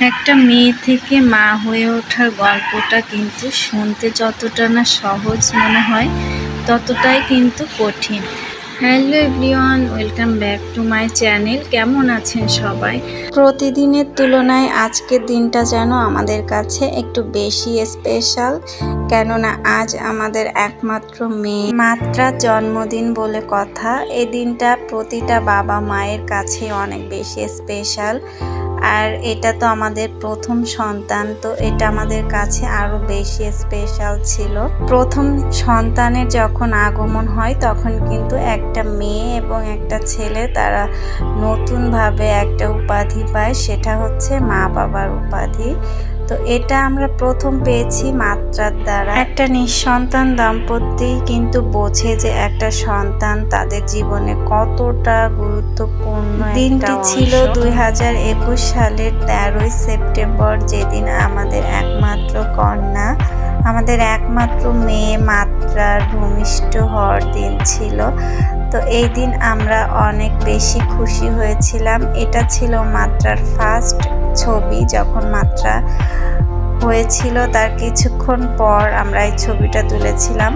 একটা মেয়ে থেকে মা হয়ে ওঠার গল্পটা কিন্তু শুনতে যতটা না সহজ মনে হয়, ততটাই কিন্তু কঠিন। Hello everyone, welcome back to my channel. কেমন আছেন সবাই? প্রতিদিনের তুলনায় আজকের দিনটা যেন আমাদের কাছে একটু বেশি স্পেশাল কেননা আজ আমাদের একমাত্র মেয়ে। মাত্রার জন্মদিন বলে কথা এই দিনটা প্রতিটা বাবা মায়ের কাছে অনেক বেশি স্পেশাল আর এটা তো আমাদের প্রথম সন্তান, তো এটা আমাদের কাছে আরও বেশি স্পেশাল ছিল। প্রথম সন্তানের যখন আগমন হয়, তখন কিন্তু একটা মেয়ে এবং একটা ছেলে তারা নতুনভাবে একটা উপাধি পায়, সেটা হচ্ছে মা বাবার উপাধি। তো এটা আমরা প্রথম পেয়েছি মাত্রার দ্বারা। একটা নিঃসন্তান দম্পতি কিন্তু বোঝে যে একটা সন্তান তাদের জীবনে কতটা গুরুত্বপূর্ণ দিনটি ছিল দুই হাজার একুশ সালের তেরোই সেপ্টেম্বর যেদিন আমাদের একমাত্র কন্যা আমাদের একমাত্র মেয়ে মাত্রার ভূমিষ্ঠ হওয়ার দিন ছিল। তো এই দিন আমরা অনেক বেশি খুশি হয়েছিলাম। এটা ছিল মাত্রার ফার্স্ট ছবি। যখন মাত্রা হয়েছিল তার কিছুক্ষণ পর আমরা এই ছবিটা তুলেছিলাম।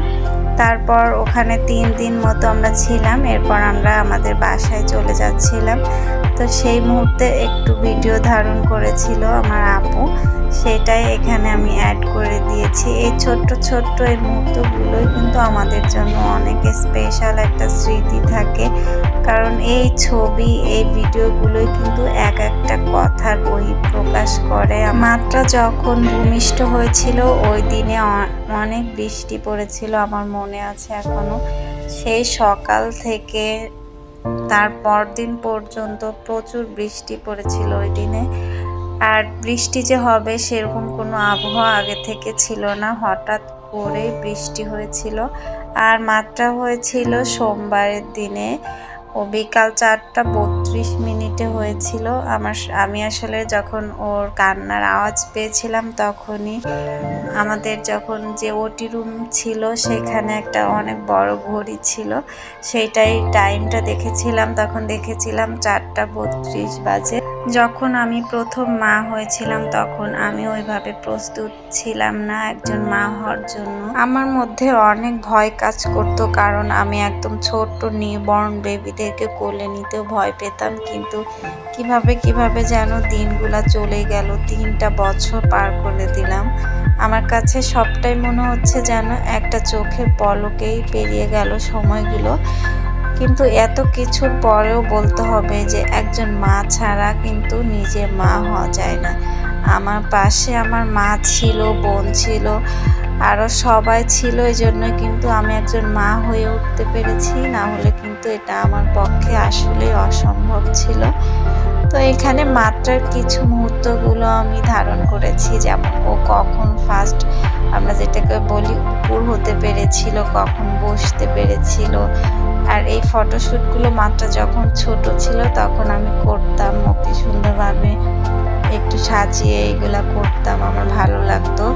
তারপর ওখানে তিন দিন মতো আমরা ছিলাম। এরপর আমরা আমাদের বাসায় চলে যাচ্ছিলাম। তো সেই মুহূর্তে একটু ভিডিও ধারণ করেছিল আমার আপু। সেটাই এখানে আমি অ্যাড করে দিয়েছি। এই ছোট্ট ছোট্ট এই মুহূর্তগুলোই কিন্তু আমাদের জন্য অনেক স্পেশাল একটা স্মৃতি থাকে। কারণ এই ছবি, এই ভিডিওগুলোই কিন্তু এক একটা কথার বহিঃপ্রকাশ করে। মাত্রা যখন ভূমিষ্ঠ হয়েছিল, ওই দিনে অনেক বৃষ্টি পড়েছিল আমার মনে আছে এখনও। সেই সকাল থেকে তার পরদিন পর্যন্ত প্রচুর বৃষ্টি পড়েছিল ওই দিনে। আর বৃষ্টি যে হবে সেরকম কোনো আবহাওয়া আগে থেকে ছিল না। হঠাৎ করে বৃষ্টি হয়েছিল। আর মাত্রা হয়েছিল সোমবারের দিনে। ও বিকাল চারটা বত্রিশ মিনিটে হয়েছিল। আমার আমি আসলে যখন ওর কান্নার আওয়াজ পেয়েছিলাম তখনই আমাদের যখন যে ওটি রুম ছিল সেখানে একটা অনেক বড় ঘড়ি ছিল। সেইটাই টাইমটা দেখেছিলাম। তখন দেখেছিলাম চারটা বত্রিশ বাজে। যখন আমি প্রথম মা হয়েছিলাম তখন আমি ওইভাবে প্রস্তুত ছিলাম না একজন মা হওয়ার জন্য। আমার মধ্যে অনেক ভয় কাজ করত কারণ আমি একদম ছোট্ট নিউবর্ন বেবিদেরকে কোলে নিতেও ভয় পেতাম, কিন্তু কীভাবে কীভাবে যেন দিনগুলা চলে গেল, তিনটা বছর পার করে দিলাম। আমার কাছে সবটাই মনে হচ্ছে যেন একটা চোখের পলকেই পেরিয়ে গেল সময়গুলো। কিন্তু এত কিছুর পরেও বলতে হবে যে একজন মা ছাড়া কিন্তু নিজে মা হওয়া যায় না। আমার পাশে আমার মা ছিল, বোন ছিল আরও সবাই ছিল এই জন্য কিন্তু আমি একজন মা হয়ে উঠতে পেরেছি। না হলে কিন্তু এটা আমার পক্ষে আসলে অসম্ভব ছিল। তো এখানে মাত্রার কিছু মুহূর্তগুলো আমি ধারণ করেছি, যেমন ও কখন ফার্স্ট আমরা যেটাকে বলি উপর হতে পেরেছিল, কখন বসতে পেরেছিল আর এই ফটোশ্যুটগুলো মাত্রা যখন ছোট ছিল তখন আমি করতাম অতি সুন্দরভাবে। একটু সাজিয়ে এইগুলা করতাম, আমার ভালো লাগতো।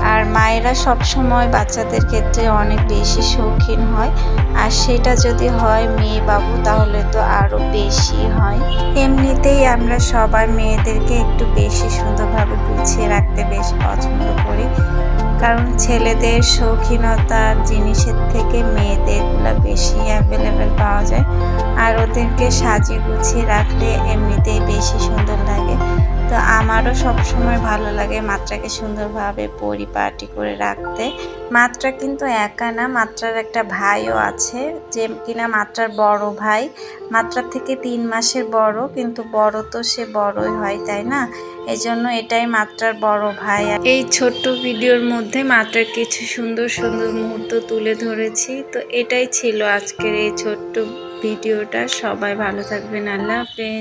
আর মায়েরা সব সময় বাচ্চাদের ক্ষেত্রে অনেক বেশি শৌখিন হয়। আর সেটা যদি হয় মেয়ে বাবু, তাহলে তো আরও বেশি হয়। এমনিতেই আমরা সবাই মেয়েদেরকে একটু বেশি সুন্দরভাবে গুছিয়ে রাখতে বেশ পছন্দ করি। কারণ ছেলেদের শৌখিনতার জিনিসের থেকে মেয়েদেরগুলো বেশি অ্যাভেলেবেল পাওয়া যায়। আর ওদেরকে সাজিয়ে গুছিয়ে রাখলে এমনিতেই বেশি সুন্দর লাগে। তো আমারও সবসময় ভালো লাগে মাত্রাকে সুন্দরভাবে পরিপাটি করে রাখতে। মাত্রা কিন্তু একা না, মাত্রার একটা ভাইও আছে যে কিনা মাত্রার বড় ভাই। মাত্রার থেকে তিন মাসের বড়, কিন্তু বড় তো সে বড়ই হয়, তাই না? এই জন্য এটাই মাত্রার বড় ভাই। এই ছোট্ট ভিডিওর মধ্যে মাত্রার কিছু সুন্দর সুন্দর মুহূর্ত তুলে ধরেছি। তো এটাই ছিল আজকের এই ছোট্ট ভিডিওটা। সবাই ভালো থাকবেন। আল্লাহ হাফেজ।